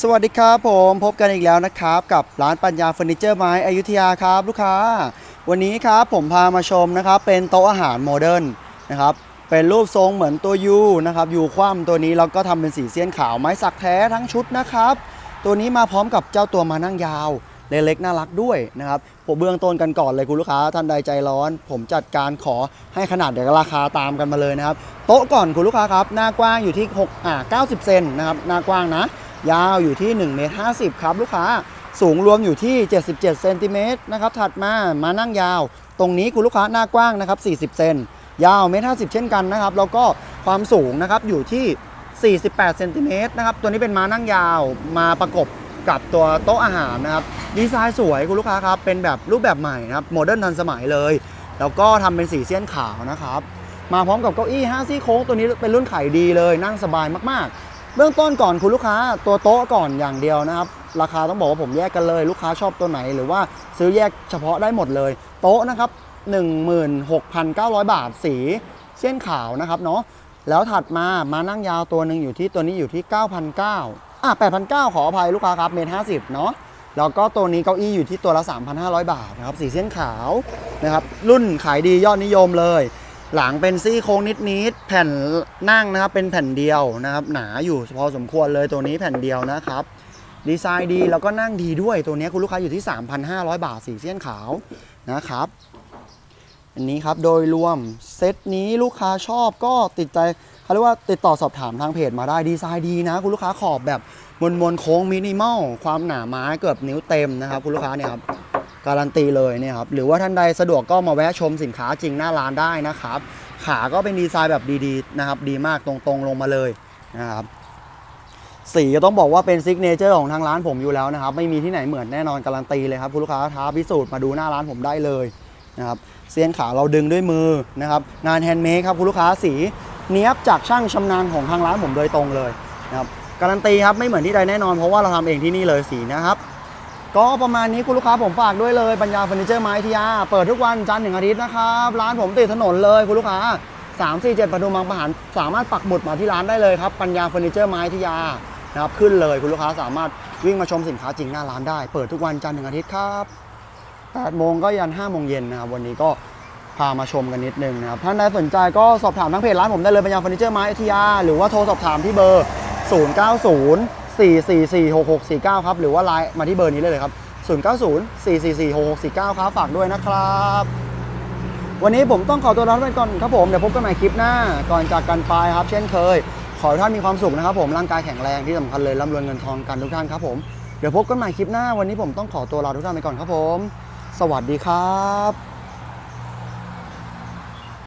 สวัสดีครับผมพบกันอีกแล้วนะครับ กับร้านปัญญาเฟอร์นิเจอร์ไม้อยุธยาครับลูกค้า วันนี้ครับผมพามาชมนะครับ เป็นโต๊ะอาหารโมเดิร์นนะครับเป็นรูปทรงเหมือนตัวยูนะครับยูคว่ำตัวนี้เราก็ทำเป็นสีเสี้ยนขาวไม้สักแท้ทั้งชุดนะครับ ตัวนี้มาพร้อมกับเจ้าตัวมานั่งยาวเล็กๆน่ารักด้วยนะครับผมเบื้องต้นกันก่อนเลยคุณลูกค้าท่านใดใจร้อน ผมจัดการขอให้ขนาดเดี๋ยวราคาตามกันมาเลยนะครับ โต๊ะก่อนคุณลูกค้าครับ หน้ากว้างอยู่ที่6อ่า90 เซนนะครับหน้ากว้างนะ ยาวอยู่ที่1เมตร50 ครับลูกค้าสูงรวมอยู่ที่ 77เซนติเมตรนะครับถัดมามานั่งยาว ตรงนี้คุณลูกค้าหน้ากว้างนะครับ 40 เซนยาวเมตร50 เช่นกันนะครับ แล้วก็ความสูงนะครับอยู่ที่ 48เซนติเมตรนะครับตัวนี้เป็นมานั่งยาวมาประกบกับตัวโต๊ะอาหารนะครับดีไซน์สวยคุณลูกค้าครับเป็นแบบรูปแบบใหม่นะครับโมเดิร์นทันสมัยเลย แล้วก็ทำเป็นสีเสี้ยนขาวนะครับมาพร้อมกับเก้าอี้5ซี่โค้งตัวนี้เป็นรุ่นขายดีเลยนั่งสบายมากๆ เบื้องต้นก่อนคุณลูกค้าตัวโต๊ะก่อนอย่างเดียวนะครับ ราคาต้องบอกว่าผมแยกกันเลย ลูกค้าชอบตัวไหน หรือว่าซื้อแยกเฉพาะได้หมดเลย โต๊ะนะครับ 16,900 บาทสีเส้นขาวนะครับเนาะแล้วถัดมามานั่งยาวตัวหนึ่งอยู่ที่ตัวนี้อยู่ที่ 9,900อะ8,900 ขออภัยลูกค้าครับเมตร50 เนาะแล้วก็ตัวนี้เก้าอี้อยู่ที่ตัวละ 3,500 บาทนะครับสีเส้นขาวนะครับรุ่นขายดียอดนิยมเลย หลังเป็นซี่โค้งนิดๆแผ่นนั่งนะครับ เป็นแผ่นเดียวนะครับ หนาอยู่พอสมควรเลยตัวนี้แผ่นเดียวนะครับ ดีไซน์ดีแล้วก็นั่งดีด้วยตัวนี้คุณลูกค้าอยู่ที่ 3,500 บาทสีเส้นขาวนะครับอันนี้ครับโดยรวมเซตนี้ลูกค้าชอบก็ติดใจเขาเรียกว่าติดต่อสอบถามทางเพจมาได้ดีไซน์ดีนะ คุณลูกค้าขอบแบบมนมนโค้งมินิมอลความหนาไม้เกือบนิ้วเต็มนะครับ คุณลูกค้าเนี่ยครับ การันตีเลยเนี่ยครับหรือว่าท่านใดสะดวกก็มาแวะชมสินค้าจริงหน้าร้านได้นะครับ ขาก็เป็นดีไซน์แบบดีๆนะครับ ดีมากตรงๆลงมาเลยนะครับสีก็ต้องบอกว่าเป็นซิกเนเจอร์ของทางร้านผมอยู่แล้วนะครับ ไม่มีที่ไหนเหมือนแน่นอนการันตีเลยครับคุณลูกค้าท้าพิสูจน์มาดูหน้าร้านผมได้เลยนะครับเสียนขาเราดึงด้วยมือนะครับงานแฮนด์เมดครับคุณลูกค้าสีเนี้ยบจากช่างชำนาญของทางร้านผมโดยตรงเลยนะครับการันตีครับไม่เหมือนที่ใดแน่นอนเพราะว่าเราทำเองที่นี่เลยสีนะครับ ก็ประมาณนี้คุณลูกค้าผมฝากด้วยเลยปัญญาเฟอร์นิเจอร์ไม้ทียาเปิดทุกวันจันทร์ถึงอาทิตย์นะครับร้านผมติดถนนเลยคุณลูกค้า 3 4 7ปทุมบางประหารสามารถปักหมุดมาที่ร้านได้เลยครับปัญญาเฟอร์นิเจอร์ไม้ทียานะครับขึ้นเลยคุณลูกค้าสามารถวิ่งมาชมสินค้าจริงหน้าร้านได้ เปิดทุกวันจันทร์ถึงอาทิตย์ครับ8โมงก็ยัน5โมงเย็นนะครับวันนี้ก็พามาชมกันนิดนึงนะครับท่านใดสนใจก็สอบถามทางเพจร้านผมได้เลยปัญญาเฟอร์นิเจอร์ไม้ทียาหรือว่าโทรสอบถามที่เบอร์ 090 444 6649 ครับ หรือว่าไลน์มาที่เบอร์นี้เลยเลยครับ 090 444 6649 ครับ ฝากด้วยนะครับ วันนี้ผมต้องขอตัวลาไปก่อนครับผม เดี๋ยวพบกันใหม่คลิปหน้า ก่อนจากกันไปครับ เช่นเคย ขอให้ท่านมีความสุขนะครับผม ร่างกายแข็งแรงที่สำคัญเลยร่ำรวยเงินทองกันทุกท่านครับผม เดี๋ยวพบกันใหม่คลิปหน้า วันนี้ผมต้องขอตัวลาทุกท่านไปก่อนครับผม สวัสดีครับ